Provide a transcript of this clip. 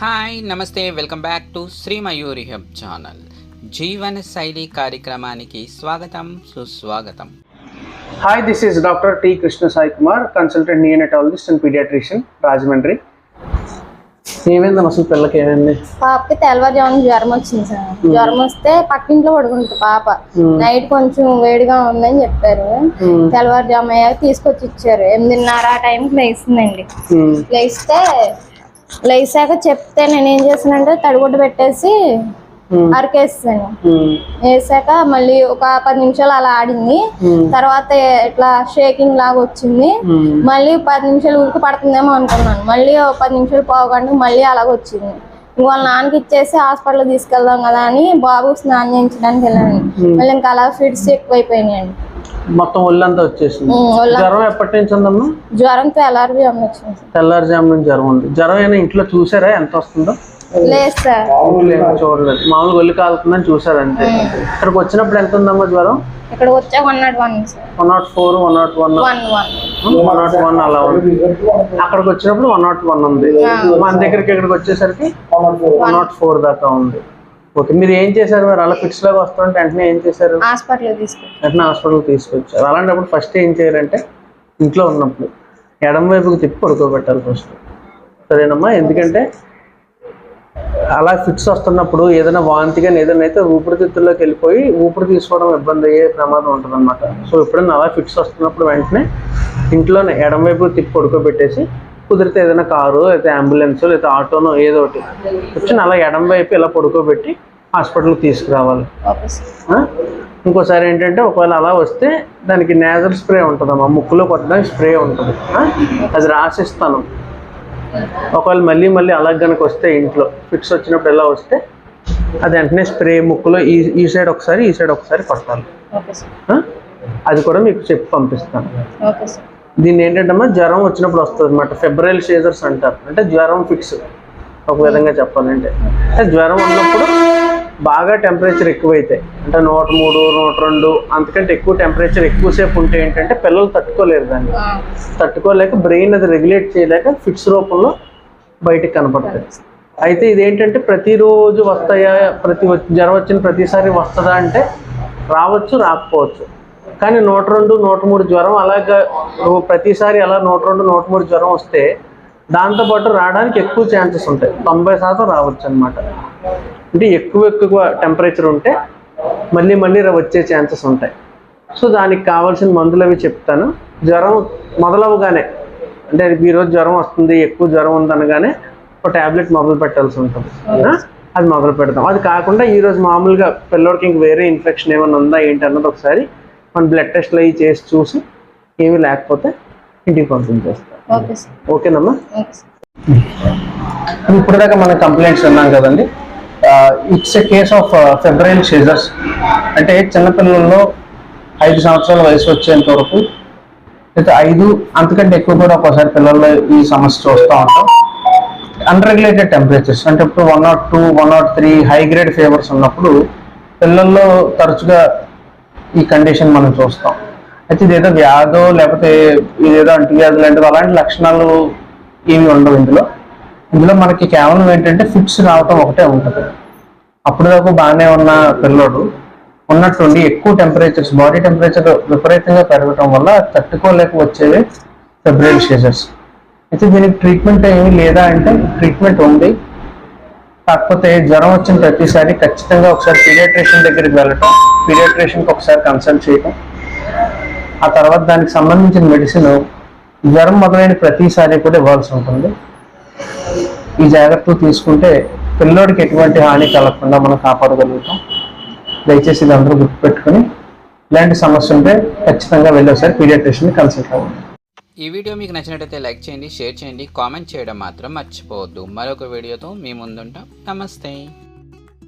Hi నమస్తే welcome back to Sri Mayuri hub channel జీవన శైలి కార్యక్రమానికి స్వాగతం సుస్వాగతం. Hi this is doctor T Krishna Sai Kumar consultant neonatologist and paediatrician Rajahmundry ఏమైంది అసలు పిల్లకి ఏమైంది? పాపకి తెల్లవారుజామున జ్వరం వచ్చింది సార్. జ్వరం వస్తే పక్కింట్లో పడుకుంటుంది పాప. నైట్ కొంచెం వేడిగా ఉందని చెప్పారు. తెల్లవారుజాము అయ్యాక తీసుకొచ్చి ఇచ్చారు. ఎనిమిదిన్నర ఆ టైంకి లేస్తుందండి ఉమ్, లేసాక చెప్తే నేను ఏం చేశానంటే తడిగుడ్డ పెట్టేసి అరకేసాను. ఉమ్, వేసాక మళ్ళీ ఒక పది నిమిషాలు అలా ఆడింది. తర్వాత ఇట్లా షేకింగ్ లాగా వచ్చింది. మళ్ళీ పది నిమిషాలు ఉరికి పడుతుందేమో అనుకున్నాను. మళ్ళీ పది నిమిషాలు పోగండి మళ్ళీ అలాగ వచ్చింది. వాళ్ళ నాన్నకి ఇచ్చేసి హాస్పిటల్ తీసుకెళ్దాం కదా అని బాబు స్నానం చేయించడానికి వెళ్ళాను. మళ్ళీ ఇంకా అలా ఫిట్స్ ఎక్కువైపోయినాయండి. మొత్తం ఒళ్ళంతా వచ్చేసింది. జ్వరం ఎప్పటి నుంచి ఉందమ్మా? వచ్చింది సార్. తెల్లారుజాము నుంచి జ్వరం ఉంది. జ్వరం అయినా ఇంట్లో చూసారా? ఎంత వస్తుందో? లేదు సార్. చూడలేదు. మామూలుగా ఒళ్ళు కాలుతుందని చూసారు అంతే. ఇక్కడికి వచ్చినప్పుడు ఎంత ఉందమ్మా జ్వరం? ఇక్కడ వచ్చాక one nought one nought four one nought one one one one nought one అలా ఉంది. అక్కడికి వచ్చినప్పుడు వన్ నాట్ వన్ ఉంది. మన దగ్గరికి ఇక్కడికి వచ్చేసరికి వన్ నాట్ ఫోర్ దాకా ఉంది. ఓకే మీరు ఏం చేశారు మరి? అలా ఫిక్స్ లాగా వస్తుంటే వెంటనే ఏం చేశారు? హాస్పిటల్ వెంటనే హాస్పిటల్ తీసుకొచ్చారు. అలాంటప్పుడు ఫస్ట్ ఏం చేయాలంటే ఇంట్లో ఉన్నప్పుడు ఎడమ వైపుకి తిప్పి పడుకోబెట్టాలి ఫస్ట్ సరేనమ్మా? ఎందుకంటే అలా ఫిట్స్ వస్తున్నప్పుడు ఏదైనా వాంతి కానీ ఏదైనా అయితే ఊపిరితిత్తుల్లోకి వెళ్ళిపోయి ఊపిరి తీసుకోవడం ఇబ్బంది అయ్యే ప్రమాదం ఉంటుంది అనమాట సో ఎప్పుడైనా అలా ఫిట్స్ వస్తున్నప్పుడు వెంటనే ఇంట్లోనే ఎడమ వైపు తిప్పి పడుకోబెట్టేసి కుదిరితే ఏదైనా కారు లేదా అంబులెన్స్ లేదా ఆటోనో ఏదో ఒకటి వచ్చి అలా ఎడమ వైపు ఇలా పడుకోబెట్టి హాస్పిటల్కి తీసుకురావాలి? ఇంకోసారి ఏంటంటే ఒకవేళ అలా వస్తే దానికి నేజల్ స్ప్రే ఉంటుందమ్మా ముక్కులో కొట్టడానికి స్ప్రే ఉంటుంది? అది రాసిస్తాను. ఒకవేళ మళ్ళీ మళ్ళీ అలా కనుక వస్తే ఇంట్లో ఫిక్స్ వచ్చినప్పుడు ఎలా వస్తే అది వెంటనే స్ప్రే ముక్కులో ఈ ఈ సైడ్ ఒకసారి ఈ సైడ్ ఒకసారి కొట్టాలి? అది కూడా మీకు చెప్పి పంపిస్తాను. Okay sir. దీన్ని ఏంటంటే జ్వరం వచ్చినప్పుడు వస్తుంది అనమాట ఫెబ్రవరి షేజర్స్ అంటారు. అంటే జ్వరం ఫిక్స్ ఒక విధంగా చెప్పాలంటే. అంటే జ్వరం ఉన్నప్పుడు బాగా టెంపరేచర్ ఎక్కువైతాయి. అంటే నూట మూడు నూట రెండు అంతకంటే ఎక్కువ టెంపరేచర్ ఎక్కువసేపు ఉంటే ఏంటంటే పిల్లలు తట్టుకోలేరు దాన్ని. తట్టుకోలేక బ్రెయిన్ అది రెగ్యులేట్ చేయలేక ఫిట్స్ రూపంలో బయటికి కనపడుతుంది అయితే ఇదేంటంటే ప్రతిరోజు వస్తాయా ప్రతి జ్వరం వచ్చిన ప్రతిసారి వస్తుందా అంటే రావచ్చు రాకపోవచ్చు. కానీ నూట రెండు నూట మూడు జ్వరం అలాగా ప్రతిసారి అలా నూట రెండు నూట మూడు జ్వరం వస్తే దాంతోపాటు రావడానికి ఎక్కువ ఛాన్సెస్ ఉంటాయి. తొంభై శాతం రావచ్చు అనమాట అంటే ఎక్కువ ఎక్కువ టెంపరేచర్ ఉంటే మళ్ళీ మళ్ళీ వచ్చే ఛాన్సెస్ ఉంటాయి. సో దానికి కావాల్సిన మందులు అవి చెప్తాను. జ్వరం మొదలవగానే అంటే ఈరోజు జ్వరం వస్తుంది ఎక్కువ జ్వరం ఉందనగానే ఒక ట్యాబ్లెట్ మొదలు పెట్టాల్సి ఉంటుంది? అది మొదలు పెడతాం అది కాకుండా ఈరోజు మామూలుగా పిల్లోడికి ఇంక వేరే ఇన్ఫెక్షన్ ఏమైనా ఉందా ఏంటి అన్నది ఒకసారి మన బ్లడ్ టెస్ట్లు అవి చేసి చూసి ఏమీ లేకపోతే ఇంటికి పంపించేస్తాం. ఓకేనమ్మా? Okay sir. ఇప్పుడు దాకా మన కంప్లైంట్స్ విన్నాం కదండి. It's a case of febrile seizures అంటే చిన్నపిల్లల్లో ఐదు సంవత్సరాల వయసు వచ్చేంత వరకు అయితే ఐదు అంతకంటే ఎక్కువ కూడా ఒక్కోసారి పిల్లల్లో ఈ సమస్య చూస్తూ ఉంటాం. అన్రెగ్యులేటెడ్ టెంపరేచర్స్ అంటే ఇప్పుడు one nought two one nought three high grade fevers ఉన్నప్పుడు పిల్లల్లో తరచుగా ఈ కండిషన్ మనం చూస్తాం. అయితే ఇదేదో వ్యాధో లేకపోతే ఇదేదో అంటువ్యాధులు లాంటివి అలాంటి లక్షణాలు ఏమి ఉండవు ఇందులో. ఇందులో మనకి కేవలం ఏంటంటే ఫిట్స్ రావటం ఒకటే ఉంటుంది. అప్పుడు దాకా బాగానే ఉన్న పిల్లోడు ఉన్నట్టుండి ఎక్కువ టెంపరేచర్స్ బాడీ టెంపరేచర్ విపరీతంగా పెరగటం వల్ల తట్టుకోలేక వచ్చేవి ఫెబ్రవరి షేజర్స్ అయితే దీనికి ట్రీట్మెంట్ ఏమీ లేదా అంటే ట్రీట్మెంట్ ఉంది. కాకపోతే జ్వరం వచ్చిన ప్రతిసారి ఖచ్చితంగా ఒకసారి పీడియాట్రిషియన్ దగ్గరికి వెళ్ళటం పీడియాట్రిషియన్కి ఒకసారి కన్సల్ట్ చేయటం. ఆ తర్వాత దానికి సంబంధించిన మెడిసిన్ జ్వరం మొదలైన ప్రతిసారి కూడా ఇవ్వాల్సి ఉంటుంది. ఈ జాగ్రత్తలు తీసుకుంటే పిల్లోడికి ఎటువంటి హాని కలగకుండా మనం కాపాడగలుగుతాం. దయచేసి ఇది అందరూ గుర్తుపెట్టుకుని ఇలాంటి సమస్య ఉంటే ఖచ్చితంగా వెళ్ళి ఒకసారి పీడియాట్రిషియన్ని కన్సల్ట్ అవ్వండి. ఈ వీడియో మీకు నచ్చినట్టయితే లైక్ చేయండి షేర్ చేయండి కామెంట్ చేయడం మాత్రం మర్చిపోవద్దు. మరొక వీడియోతో మీ ముందుంటాం. నమస్తే.